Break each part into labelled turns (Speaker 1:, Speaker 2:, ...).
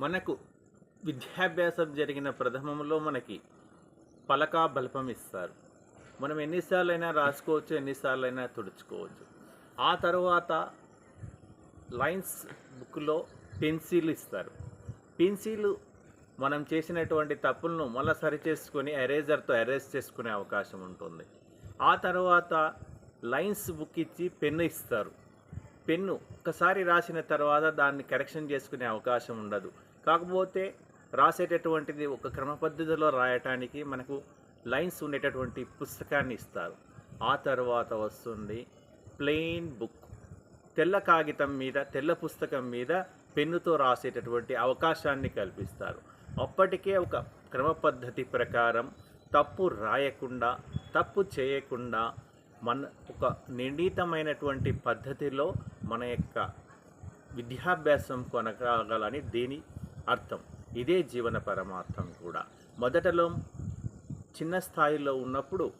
Speaker 1: మనకు విద్యాభ్యాసం జరిగిన ప్రథమంలో మనకి పలకా బల్పం ఇస్తారు. మనం ఎన్నిసార్లైనా రాసుకోవచ్చు ఎన్నిసార్లైనా తుడుచుకోవచ్చు. ఆ తర్వాత లైన్స్ బుక్లో పెన్సిల్ ఇస్తారు. పెన్సిల్ మనం చేసినటువంటి తప్పులను మళ్ళీ సరి చేసుకొని ఎరేజర్తో ఎరేజ్ చేసుకునే అవకాశం ఉంటుంది. ఆ తర్వాత లైన్స్ బుక్ ఇచ్చి పెన్ను ఇస్తారు. పెన్ను ఒకసారి రాసిన తర్వాత దాన్ని కరెక్షన్ చేసుకునే అవకాశం ఉండదు. కాకపోతే రాసేటటువంటిది ఒక క్రమ పద్ధతిలో రాయటానికి మనకు లైన్స్ ఉండేటటువంటి పుస్తకాన్ని ఇస్తారు. ఆ తర్వాత వస్తుంది ప్లెయిన్ బుక్. తెల్ల కాగితం మీద తెల్ల పుస్తకం మీద పెన్నుతో రాసేటటువంటి అవకాశాన్ని కల్పిస్తారు. అప్పటికే ఒక క్రమ పద్ధతి ప్రకారం తప్పు రాయకుండా తప్పు చేయకుండా మన ఒక నిర్ణీతమైనటువంటి పద్ధతిలో మన యొక్క విద్యాభ్యాసం కొనసాగాలని దీని అర్థం. ఇదే జీవన పరమార్థం కూడా. మొదటలో చిన్న స్థాయిలో ఉన్నప్పుడు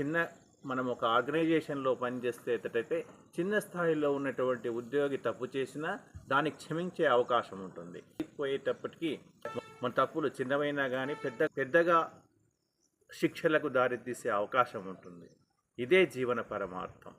Speaker 1: చిన్న మనం ఒక ఆర్గనైజేషన్లో పనిచేసేటట్టయితే చిన్న స్థాయిలో ఉన్నటువంటి ఉద్యోగి తప్పు చేసినా దాన్ని క్షమించే అవకాశం ఉంటుంది. పోయేటప్పటికీ మన తప్పులు చిన్నవైనా కానీ పెద్ద పెద్దగా శిక్షలకు దారితీసే అవకాశం ఉంటుంది. ఇదే జీవన పరమార్థం.